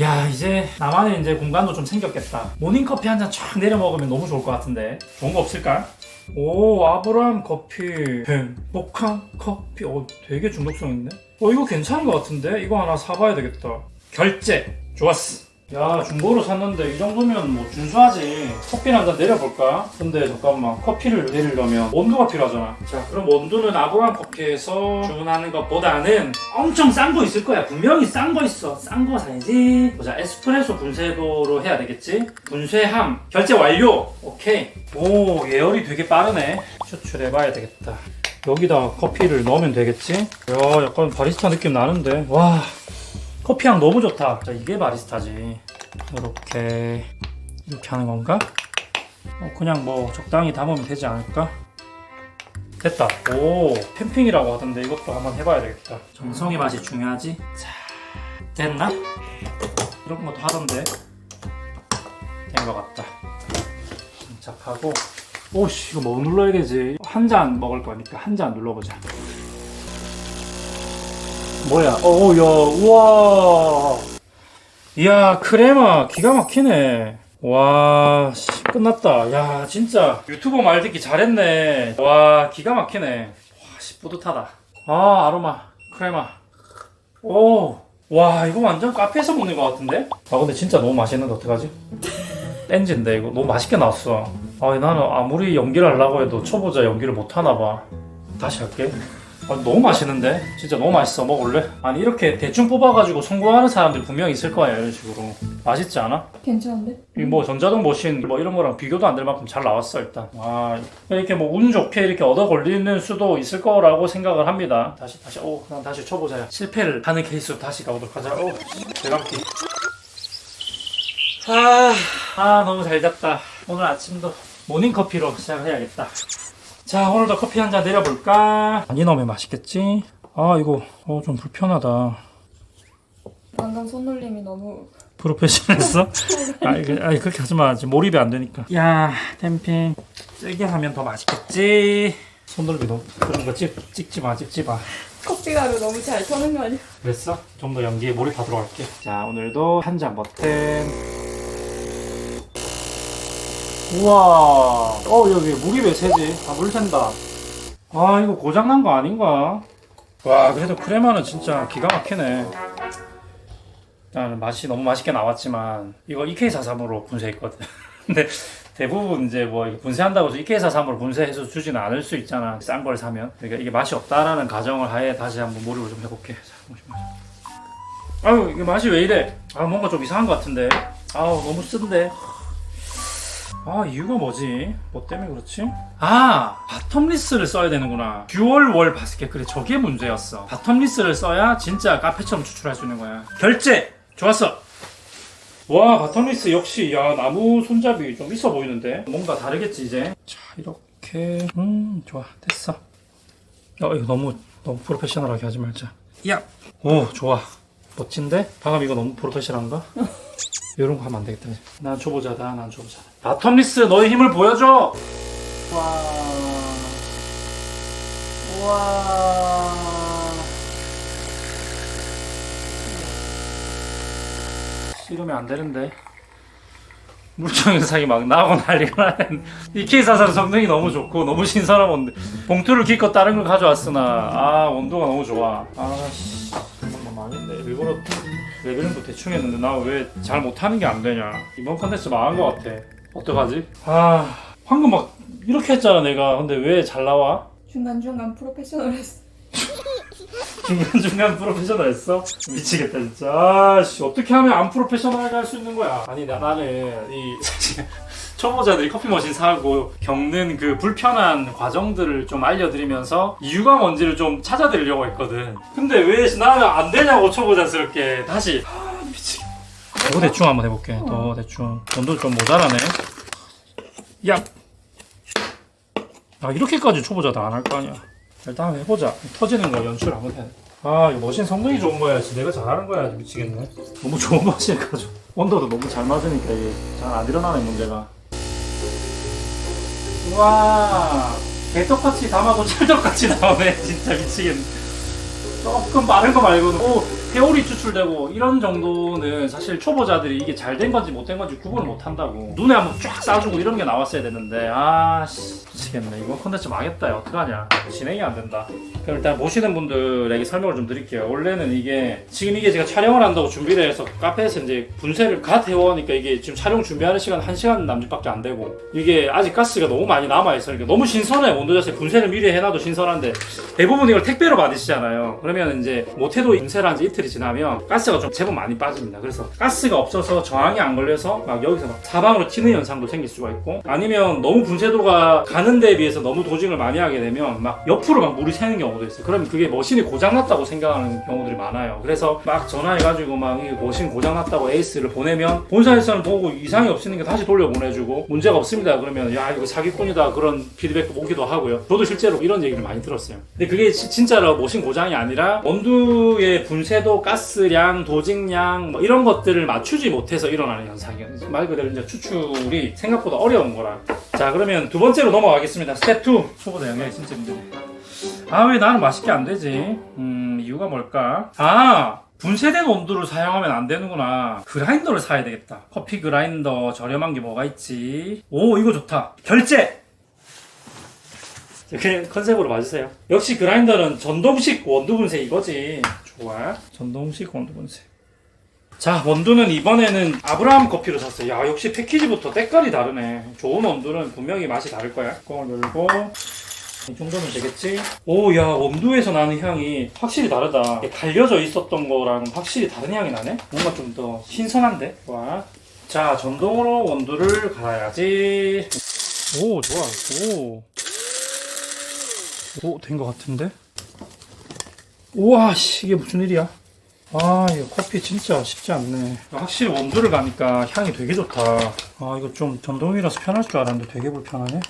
야 이제 나만의 이제 공간도 좀 생겼겠다. 모닝커피 한 잔 쫙 내려 먹으면 너무 좋을 것 같은데. 좋은 거 없을까? 오 아브람 커피. 행복한 커피. 어 되게 중독성 있네. 어 이거 괜찮은 것 같은데? 이거 하나 사봐야 되겠다. 결제. 좋았어 야 중고로 샀는데 이 정도면 뭐 준수하지. 커피 한 잔 내려볼까? 근데 잠깐만 커피를 내리려면 온도가 필요하잖아. 자 그럼 온도는 아브람 커피에서 주문하는 것보다는 엄청 싼 거 있을 거야. 분명히 싼 거 있어. 싼 거 사야지. 보자 에스프레소 분쇄도로 해야 되겠지? 분쇄함 결제 완료. 오케이. 오 예열이 되게 빠르네. 추출해봐야 되겠다. 여기다 커피를 넣으면 되겠지? 야 약간 바리스타 느낌 나는데. 와 커피향 너무 좋다. 자, 이게 바리스타지. 이렇게 이렇게 하는 건가? 어, 그냥 뭐 적당히 담으면 되지 않을까? 됐다. 오, 캠핑이라고 하던데 이것도 한번 해봐야 되겠다. 정성의 맛이 중요하지. 자, 됐나? 이런 것도 하던데 된 것 같다. 장착하고. 오씨, 이거 뭐 눌러야 되지? 한 잔 먹을 거니까 한 잔 눌러보자. 뭐야? 어우, 야, 우와. 이야, 크레마 기가 막히네. 와, 씨, 끝났다. 야, 진짜 유튜버 말 듣기 잘했네. 와, 기가 막히네. 와, 씨, 뿌듯하다. 아, 아로마, 크레마. 오, 와, 이거 완전 카페에서 먹는 것 같은데? 아, 근데 진짜 너무 맛있는데 어떡하지? 렌즈인데 이거 너무 맛있게 나왔어. 아, 나는 아무리 연기를 하려고 해도 초보자 연기를 못 하나 봐. 다시 할게. 아, 너무 맛있는데? 진짜 너무 맛있어. 먹을래? 아니, 이렇게 대충 뽑아가지고 성공하는 사람들 분명 있을 거야, 이런 식으로. 맛있지 않아? 괜찮은데? 이 뭐 전자동 머신 뭐 이런 거랑 비교도 안 될 만큼 잘 나왔어, 일단. 와, 이렇게 뭐 운 좋게 이렇게 얻어 걸리는 수도 있을 거라고 생각을 합니다. 다시, 다시, 오, 그냥 다시 쳐보자. 실패를 하는 케이스로 다시 가보도록 하자. 오, 대박기. 아, 아, 너무 잘 잤다. 오늘 아침도 모닝커피로 시작을 해야겠다. 자, 오늘도 커피 한 잔 내려볼까? 많이 넣으면 맛있겠지? 아, 이거, 어, 좀 불편하다. 방금 손놀림이 너무 프로페셔널했어? 아니, 그, 아니, 그렇게 하지 마. 지금 몰입이 안 되니까. 야, 템핑. 세게 하면 더 맛있겠지? 손놀비 너무, 그런 거 찍, 찍지 마, 찍지 마. 커피가루 너무 잘 터는 거 아니야? 그랬어? 좀 더 연기에 몰입하도록 할게. 자, 오늘도 한 잔 버튼. 우와. 어, 여기 물이 왜 새지? 아, 물 샌다. 아, 이거 고장난 거 아닌가? 와, 그래도 크레마는 진짜 기가 막히네. 일단 맛이 너무 맛있게 나왔지만, 이거 EK43으로 분쇄했거든. 근데 대부분 이제 뭐 분쇄한다고 해서 EK43으로 분쇄해서 주지는 않을 수 있잖아. 싼 걸 사면. 그러니까 이게 맛이 없다라는 가정을 하에 다시 한번 몰입을 좀 해볼게. 아유, 이게 맛이 왜 이래? 아, 뭔가 좀 이상한 것 같은데. 아우, 너무 쓴데. 아, 이유가 뭐지? 뭐 때문에 그렇지? 아, 바텀 리스를 써야 되는구나. 듀얼 월 바스켓. 그래, 저게 문제였어. 바텀 리스를 써야 진짜 카페처럼 추출할 수 있는 거야. 결제! 좋았어! 와, 바텀 리스 역시, 야, 나무 손잡이 좀 있어 보이는데? 뭔가 다르겠지, 이제? 자, 이렇게. 음, 좋아. 됐어. 어, 이거 너무, 너무 프로페셔널하게 하지 말자. 야! 오, 좋아. 멋진데? 방금 이거 너무 프로페셔널한가? 이런 거 하면 안 되겠다. 난 초보자다. 난 초보자다. 바텀 리스 너의 힘을 보여줘. 와. 와. 이러면 안 되는데. 물총 현상이 막 나오고 난리가 나는 EK44는 성능이 너무 좋고 너무 신선하건데 봉투를 기껏 다른 걸 가져왔으나 아 온도가 너무 좋아 아씨 잠깐만 망했네 일부러 레벨링도 대충 했는데 나 왜 잘 못하는 게 안 되냐 이번 컨텐츠 망한 것 같아 어떡하지? 아 방금 막 이렇게 했잖아 내가 근데 왜 잘 나와? 중간중간 프로페셔널했어. 중간중간 프로페셔널 했어? 미치겠다 진짜 아씨 어떻게 하면 안 프로페셔널하게 할 수 있는 거야 아니 나, 나는 이 사실 초보자들이 커피 머신 사고 겪는 그 불편한 과정들을 좀 알려드리면서 이유가 뭔지를 좀 찾아드리려고 했거든 근데 왜 나는 안 되냐고 초보자스럽게 다시 아 미치겠다 더 대충 한번 해볼게 더 대충 돈도 좀 모자라네 야 아, 이렇게까지 초보자도 안 할 거 아니야 일단 한번 해보자. 터지는 거 연출 한번 해. 아, 이거 머신 성능이 좋은 거야지. 내가 잘하는 거야. 미치겠네. 너무 좋은 머신 가지고. 온도도 너무 잘 맞으니까 이게 잘 안 일어나는 문제가. 우와, 개떡같이 담아도 찰떡같이 나오네. 진짜 미치겠네. 조금 빠른 거 말고는. 오, 회오리 추출되고 이런 정도는 사실 초보자들이 이게 잘 된 건지 못 된 건지 구분을 못 한다고. 눈에 한번 쫙 쏴주고 이런 게 나왔어야 되는데 아씨 미치겠네. 이거 컨텐츠 망했다. 야 어떡하냐. 진행이 안 된다. 그럼 일단 보시는 분들에게 설명을 좀 드릴게요. 원래는 이게 지금 이게 제가 촬영을 한다고 준비를 해서 카페에서 이제 분쇄를 갓 해오니까 이게 지금 촬영 준비하는 시간 1시간 남짓밖에 안 되고 이게 아직 가스가 너무 많이 남아있어요. 그러니까 너무 신선해 온도 자체 분쇄를 미리 해놔도 신선한데 대부분 이걸 택배로 받으시잖아요. 그러면 이제 못해도 인쇄를 한지 이틀이 지나면 가스가 좀 제법 많이 빠집니다. 그래서 가스가 없어서 저항이 안 걸려서 막 여기서 막 사방으로 튀는 현상도 생길 수가 있고 아니면 너무 분쇄도가 가는 데에 비해서 너무 도징을 많이 하게 되면 막 옆으로 막 물이 새는 경우도 있어요. 그러면 그게 머신이 고장났다고 생각하는 경우들이 많아요. 그래서 막 전화해가지고 막이 머신 고장났다고 에이스를 보내면 본사에서는 보고 이상이 없으니까 다시 돌려보내주고 문제가 없습니다. 그러면 야 이거 사기꾼이다 그런 피드백도 오기도 하고요. 저도 실제로 이런 얘기를 많이 들었어요. 근데 그게 시- 진짜로 모신 고장이 아니라 원두의 분쇄도, 가스량, 도직량 뭐 이런 것들을 맞추지 못해서 일어나는 현상이에요. 말 그대로 이제 추출이 생각보다 어려운 거라. 자 그러면 두 번째로 넘어가겠습니다. 스텝 2. 초보자 영역이 진짜 힘드네. 아왜 나는 맛있게 안 되지? 음 이유가 뭘까? 아 분쇄된 원두를 사용하면 안 되는구나. 그라인더를 사야 되겠다. 커피 그라인더 저렴한 게 뭐가 있지? 오 이거 좋다. 결제. 그냥 컨셉으로 봐주세요. 역시 그라인더는 전동식 원두 분쇄 이거지. 좋아. 전동식 원두 분쇄. 자, 원두는 이번에는 아브라함 커피로 샀어요. 야, 역시 패키지부터 때깔이 다르네. 좋은 원두는 분명히 맛이 다를 거야. 뚜껑을 열고. 이 정도면 되겠지? 오, 야, 원두에서 나는 향이 확실히 다르다. 갈려져 있었던 거랑 확실히 다른 향이 나네? 뭔가 좀 더 신선한데? 와. 자, 전동으로 원두를 갈아야지. 오, 좋아. 오. 오, 된 것 같은데? 우와, 씨, 이게 무슨 일이야? 아, 이거 커피 진짜 쉽지 않네. 확실히 원두를 가니까 향이 되게 좋다. 아, 이거 좀 전동이라서 편할 줄 알았는데 되게 불편하네.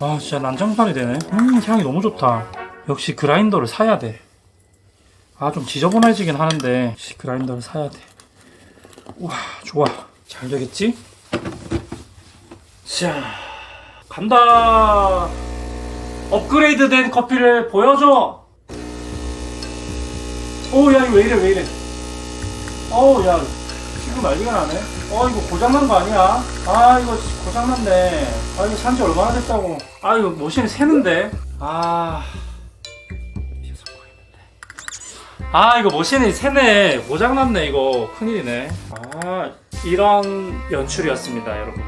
아, 진짜 난장판이 되네. 음, 향이 너무 좋다. 역시 그라인더를 사야 돼. 아, 좀 지저분해지긴 하는데, 씨, 그라인더를 사야 돼. 우와, 좋아. 잘 되겠지? 자, 간다. 업그레이드 된 커피를 보여줘. 오, 야, 이거 왜 이래, 왜 이래. 어우, 야, 지금 난리가 나네. 어, 이거 고장난 거 아니야? 아, 이거 고장났네. 아, 이거 산지 얼마나 됐다고. 아, 이거 머신이 새는데. 아. 아, 이거 머신이 새네. 고장났네, 이거. 큰일이네. 아, 이런 연출이었습니다, 여러분.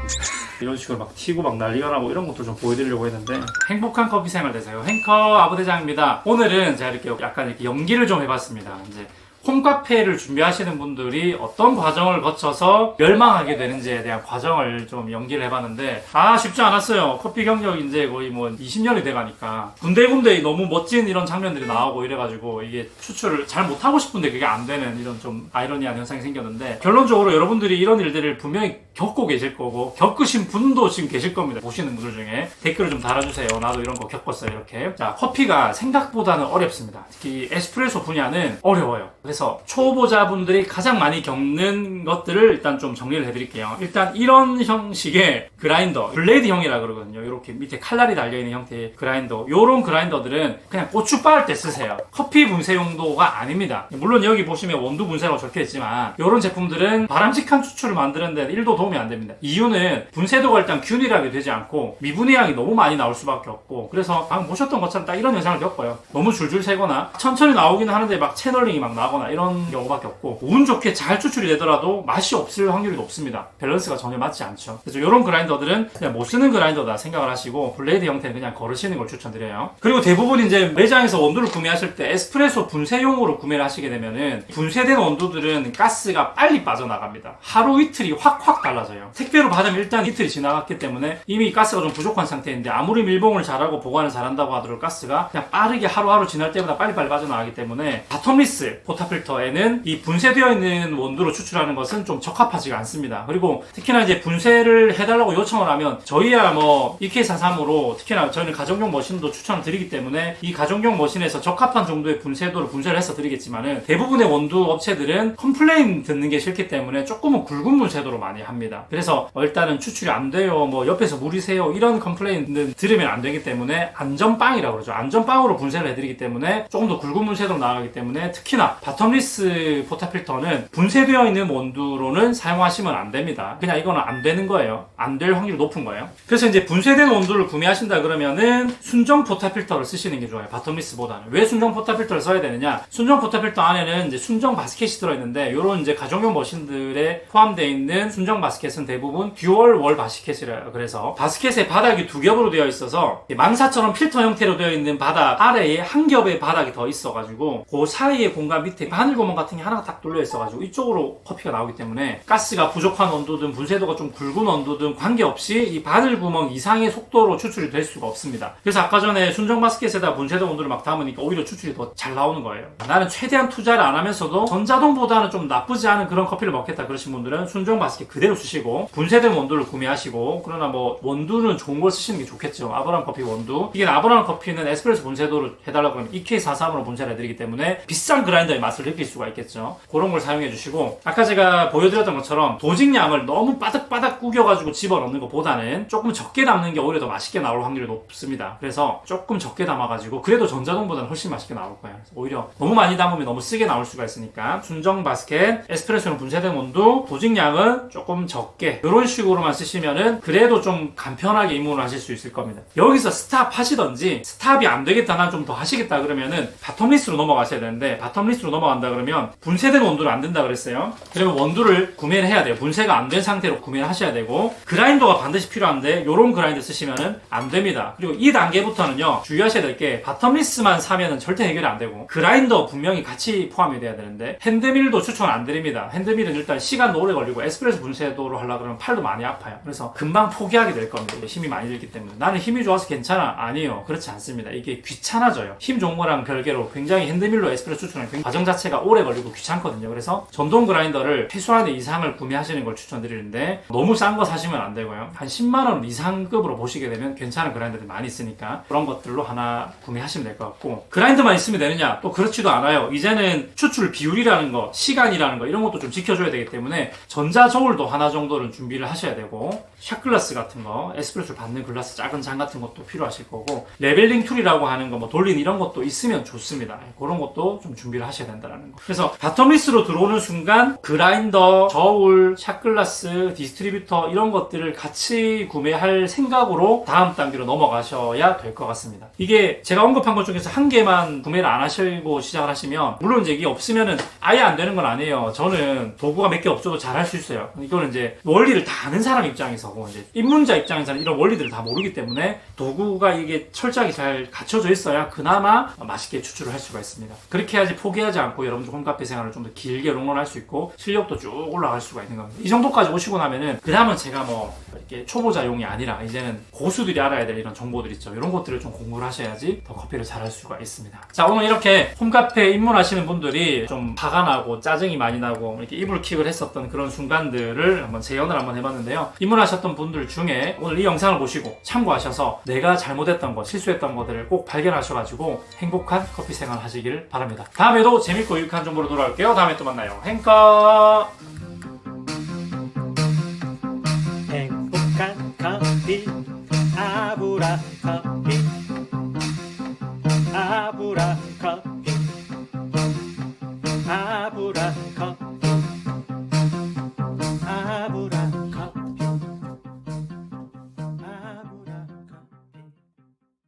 이런 식으로 막 튀고 막 난리가 나고 이런 것도 좀 보여드리려고 했는데. 행복한 커피 생활 되세요. 행커 아부대장입니다. 오늘은 제가 이렇게 약간 이렇게 연기를 좀 해봤습니다. 이제 홈카페를 준비하시는 분들이 어떤 과정을 거쳐서 멸망하게 되는지에 대한 과정을 좀 연기를 해봤는데 아 쉽지 않았어요. 커피 경력 이제 거의 뭐 20년이 돼가니까. 군데군데 너무 멋진 이런 장면들이 나오고 이래가지고 이게 추출을 잘 못하고 싶은데 그게 안 되는 이런 좀 아이러니한 현상이 생겼는데 결론적으로 여러분들이 이런 일들을 분명히 겪고 계실 거고 겪으신 분도 지금 계실 겁니다. 보시는 분들 중에 댓글을 좀 달아주세요. 나도 이런 거 겪었어요. 이렇게. 자 커피가 생각보다는 어렵습니다. 특히 에스프레소 분야는 어려워요 그래서 초보자분들이 가장 많이 겪는 것들을 일단 좀 정리를 해드릴게요. 일단 이런 형식의 그라인더 블레이드형이라 그러거든요. 이렇게 밑에 칼날이 달려있는 형태의 그라인더. 요런 그라인더들은 그냥 고추 빻을 때 쓰세요. 커피 분쇄 용도가 아닙니다. 물론 여기 보시면 원두 분쇄라고 적혀있지만 이런 제품들은 바람직한 추출을 만드는 데는 1도 도움이 안 됩니다. 이유는 분쇄도가 일단 균일하게 되지 않고 미분의 양이 너무 많이 나올 수밖에 없고 그래서 방금 보셨던 것처럼 딱 이런 현상을 겪어요. 너무 줄줄 새거나 천천히 나오기는 하는데 막 채널링이 막 나거나 이런 경우밖에 없고 운 좋게 잘 추출이 되더라도 맛이 없을 확률이 높습니다. 밸런스가 전혀 맞지 않죠. 그래서 이런 그라인더들은 그냥 못 쓰는 그라인더다 생각을 하시고 블레이드 형태는 그냥 걸으시는 걸 추천드려요. 그리고 대부분 이제 매장에서 원두를 구매하실 때 에스프레소 분쇄용으로 구매를 하시게 되면은 분쇄된 원두들은 가스가 빨리 빠져나갑니다. 하루 이틀이 확확 달라져요. 택배로 받으면 일단 이틀이 지나갔기 때문에 이미 가스가 좀 부족한 상태인데 아무리 밀봉을 잘하고 보관을 잘한다고 하더라도 가스가 그냥 빠르게 하루하루 지날 때마다 빨리빨리 빠져나가기 때문에 바텀리스 포타 필터에는 이 분쇄되어 있는 원두로 추출하는 것은 좀 적합하지가 않습니다. 그리고 특히나 이제 분쇄를 해달라고 요청을 하면 저희야 뭐 EK43으로 특히나 저희는 가정용 머신도 추천을 드리기 때문에 이 가정용 머신에서 적합한 정도의 분쇄도를 분쇄를 해서 드리겠지만은 대부분의 원두 업체들은 컴플레인 듣는 게 싫기 때문에 조금은 굵은 분쇄도로 많이 합니다. 그래서 어, 일단은 추출이 안 돼요. 뭐 옆에서 새요. 이런 컴플레인은 들으면 안 되기 때문에 안전빵이라고 그러죠. 안전빵으로 분쇄를 해드리기 때문에 조금 더 굵은 분쇄도로 나가기 때문에 특히나 바텀 바텀리스 포타필터는 분쇄되어 있는 온도로는 사용하시면 안 됩니다. 그냥 이거는 안 되는 거예요. 안 될 확률이 높은 거예요. 그래서 이제 분쇄된 온도를 구매하신다 그러면은 순정 포타필터를 쓰시는 게 좋아요. 바텀리스보다는. 왜 순정 포타필터를 써야 되느냐? 순정 포타필터 안에는 이제 순정 바스켓이 들어있는데 이런 이제 가정용 머신들에 포함되어 있는 순정 바스켓은 대부분 듀얼 월 바스켓이래요. 그래서 바스켓의 바닥이 두 겹으로 되어 있어서 망사처럼 필터 형태로 되어 있는 바닥 아래에 한 겹의 바닥이 더 있어가지고 그 사이의 공간 밑에 바늘 구멍 같은 게 하나가 딱 뚫려 있어가지고 이쪽으로 커피가 나오기 때문에 가스가 부족한 온도든 분쇄도가 좀 굵은 온도든 관계없이 이 바늘 구멍 이상의 속도로 추출이 될 수가 없습니다. 그래서 아까 전에 순정 바스켓에다 분쇄도 온도를 막 담으니까 오히려 추출이 더 잘 나오는 거예요. 나는 최대한 투자를 안 하면서도 전자동보다는 좀 나쁘지 않은 그런 커피를 먹겠다 그러신 분들은 순정 바스켓 그대로 쓰시고 분쇄된 원두를 구매하시고 그러나 뭐 원두는 좋은 걸 쓰시는 게 좋겠죠. 아브라함 커피 원두. 이게 아브라함 커피는 에스프레소 분쇄도를 해달라고 하면 EK43으로 분쇄를 해드리기 때문에 비싼 그라인더의 맛을 느낄 수가 있겠죠. 그런 걸 사용해 주시고 아까 제가 보여드렸던 것처럼 도직량을 너무 바닥바닥 구겨가지고 집어넣는 것보다는 조금 적게 담는 게 오히려 더 맛있게 나올 확률이 높습니다. 그래서 조금 적게 담아가지고 그래도 전자동보다는 훨씬 맛있게 나올 거예요. 오히려 너무 많이 담으면 너무 쓰게 나올 수가 있으니까 순정 바스켓, 에스프레소는 분쇄된 온도, 도직량은 조금 적게 이런 식으로만 쓰시면은 그래도 좀 간편하게 입문을 하실 수 있을 겁니다. 여기서 스탑 하시던지 스탑이 안 되겠다 난 좀 더 하시겠다 그러면은 바텀리스로 넘어가셔야 되는데 바텀리스로 넘어 간다 그러면 분쇄된 원두를 안 된다 그랬어요. 그러면 원두를 구매를 해야 돼요. 분쇄가 안 된 상태로 구매를 하셔야 되고 그라인더가 반드시 필요한데 요런 그라인더 쓰시면은 안 됩니다. 그리고 이 단계부터는요 주의하셔야 될 게 바텀리스만 사면은 절대 해결이 안 되고 그라인더 분명히 같이 포함이 돼야 되는데 핸드밀도 추천 안 드립니다. 핸드밀은 일단 시간도 오래 걸리고 에스프레소 분쇄도로 하려 그러면 팔도 많이 아파요. 그래서 금방 포기하게 될 겁니다. 힘이 많이 들기 때문에 나는 힘이 좋아서 괜찮아 아니요 그렇지 않습니다. 이게 귀찮아져요. 힘 좋은 거랑 별개로 굉장히 핸드밀로 에스프레소 추천하는 굉장히 과정 자체가 오래 걸리고 귀찮거든요. 그래서 전동 그라인더를 최소한의 이상을 구매하시는 걸 추천드리는데 너무 싼 거 사시면 안 되고요. 한 10만 원 이상급으로 보시게 되면 괜찮은 그라인더들이 많이 있으니까 그런 것들로 하나 구매하시면 될 것 같고 그라인더만 있으면 되느냐? 또 그렇지도 않아요. 이제는 추출 비율이라는 거, 시간이라는 거 이런 것도 좀 지켜줘야 되기 때문에 전자 저울도 하나 정도는 준비를 하셔야 되고 샷글라스 같은 거, 에스프레소를 받는 글라스 작은 장 같은 것도 필요하실 거고 레벨링 툴이라고 하는 거, 뭐 돌린 이런 것도 있으면 좋습니다. 그런 것도 좀 준비를 하셔야 된다 는 거. 그래서 바텀리스로 들어오는 순간 그라인더, 저울, 샷글라스, 디스트리뷰터 이런 것들을 같이 구매할 생각으로 다음 단계로 넘어가셔야 될 것 같습니다. 이게 제가 언급한 것 중에서 한 개만 구매를 안 하시고 시작을 하시면 물론 이제 이게 없으면은 아예 안 되는 건 아니에요. 저는 도구가 몇 개 없어도 잘 할 수 있어요. 이거는 이제 원리를 다 아는 사람 입장에서고 이제 입문자 입장에서는 이런 원리들을 다 모르기 때문에 도구가 이게 철저하게 잘 갖춰져 있어야 그나마 맛있게 추출을 할 수가 있습니다. 그렇게 해야지 포기하지 않고 여러분들 홈카페 생활을 좀 더 길게 롱런할 수 있고 실력도 쭉 올라갈 수가 있는 겁니다. 이 정도까지 오시고 나면은 그 다음은 제가 뭐 초보자용이 아니라 이제는 고수들이 알아야 될 이런 정보들 있죠. 이런 것들을 좀 공부를 하셔야지 더 커피를 잘할 수가 있습니다. 자 오늘 이렇게 홈카페 입문하시는 분들이 좀 화가 나고 짜증이 많이 나고 이렇게 이불킥을 했었던 그런 순간들을 한번 재연을 한번 해봤는데요. 입문하셨던 분들 중에 오늘 이 영상을 보시고 참고하셔서 내가 잘못했던 것, 실수했던 것들을 꼭 발견하셔가지고 행복한 커피 생활 하시길 바랍니다. 다음에도 재밌고 유익한 정보로 돌아올게요. 다음에 또 만나요. 행커! 행복한